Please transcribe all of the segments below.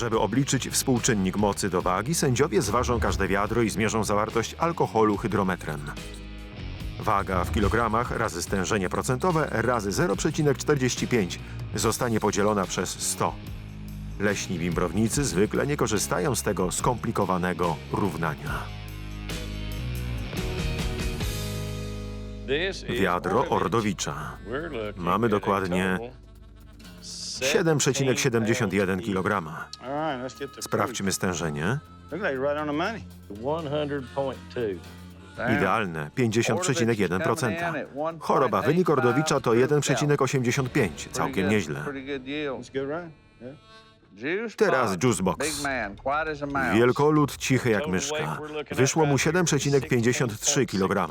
Żeby obliczyć współczynnik mocy do wagi, sędziowie zważą każde wiadro i zmierzą zawartość alkoholu hydrometrem. Waga w kilogramach razy stężenie procentowe razy 0,45 zostanie podzielona przez 100. Leśni bimbrownicy zwykle nie korzystają z tego skomplikowanego równania. Wiadro Ordowicza. Mamy dokładnie 7,71 kg. Sprawdźmy stężenie. Idealne 50,1%. Choroba wynik Ordowicza to 1,85. Całkiem nieźle. Teraz Juicebox. Wielkolud cichy jak myszka. Wyszło mu 7,53 kg.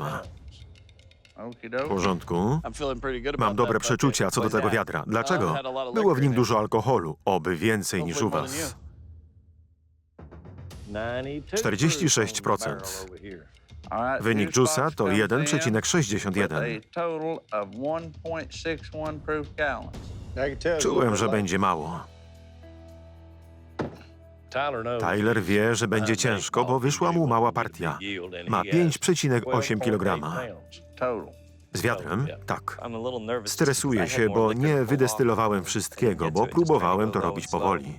W porządku. Mam dobre przeczucia co do tego wiadra. Dlaczego? Było w nim dużo alkoholu. Oby więcej niż u was. 46%. Wynik Juice'a to 1,61. Czułem, że będzie mało. Tyler wie, że będzie ciężko, bo wyszła mu mała partia. Ma 5,8 kg. Z wiadrem? Tak. Stresuję się, bo nie wydestylowałem wszystkiego, bo próbowałem to robić powoli.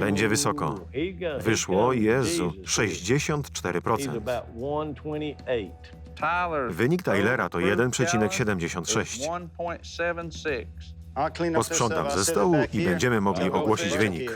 Będzie wysoko. Wyszło, Jezu, 64%. Wynik Tylera to 1,76. Posprzątam ze stołu i będziemy mogli ogłosić wynik.